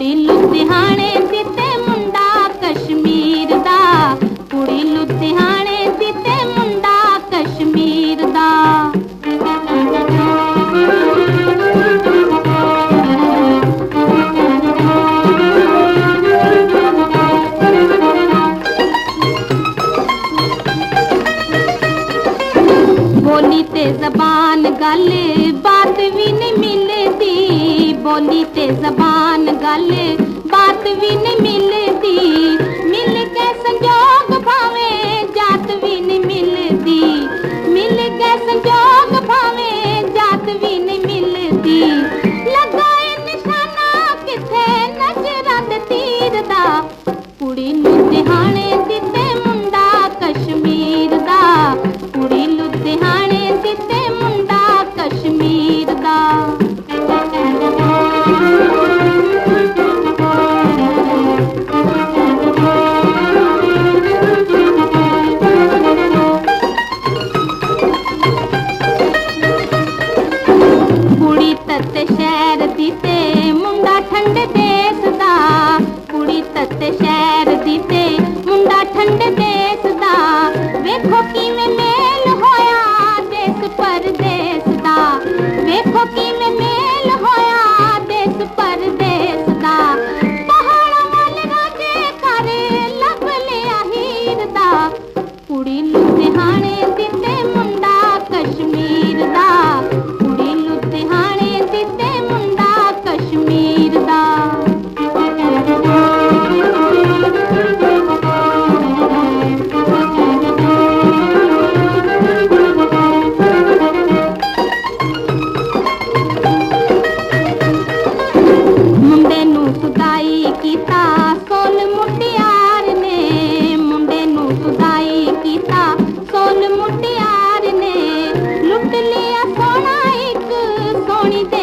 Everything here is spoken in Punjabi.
ਦੇ ਲੁਧਿਆਣੇ ਤੇ ਜ਼ਬਾਨ ਗੱਲ ਬਾਤ ਵੀ ਨਹੀਂ ਮਿਲਦੀ। ਬੋਲੀ ਤੇ ਜ਼ਬਾਨ ਗੱਲ ਬਾਤ ਵੀ ਨਹੀਂ ਮਿਲਦੀ। ਮਿਲ ਕੇ ਸੰਜੋਗ ਭਾਵੇਂ ਜਾਤ ਵੀ ਨਹੀਂ ਮਿਲਦੀ। ਮਿਲ ਕੇ ਸੰਜੋਗ ਭਾਵੇਂ ਜਾਤ ਵੀ ਨਹੀਂ ਮਿਲਦੀ। ਲਗਾਏ ਨਿਸ਼ਾਨਾ ਕਿੱਥੇ? ਨਜ਼ਰਾਂ ਤੇ ਤੀਰ ਦਾ। ਕੁੜੀ ਨੂੰ ਦੀ ਤੇ ਸ਼ਹਿਰ ਤੇ ਮੁੰਡਾ ਠੰਡ ਦੇਸ ਦਾ ਕੁੜੀ ਤੱਤ ਸ਼ਹਿਰ ਦੀ ਤੇ me.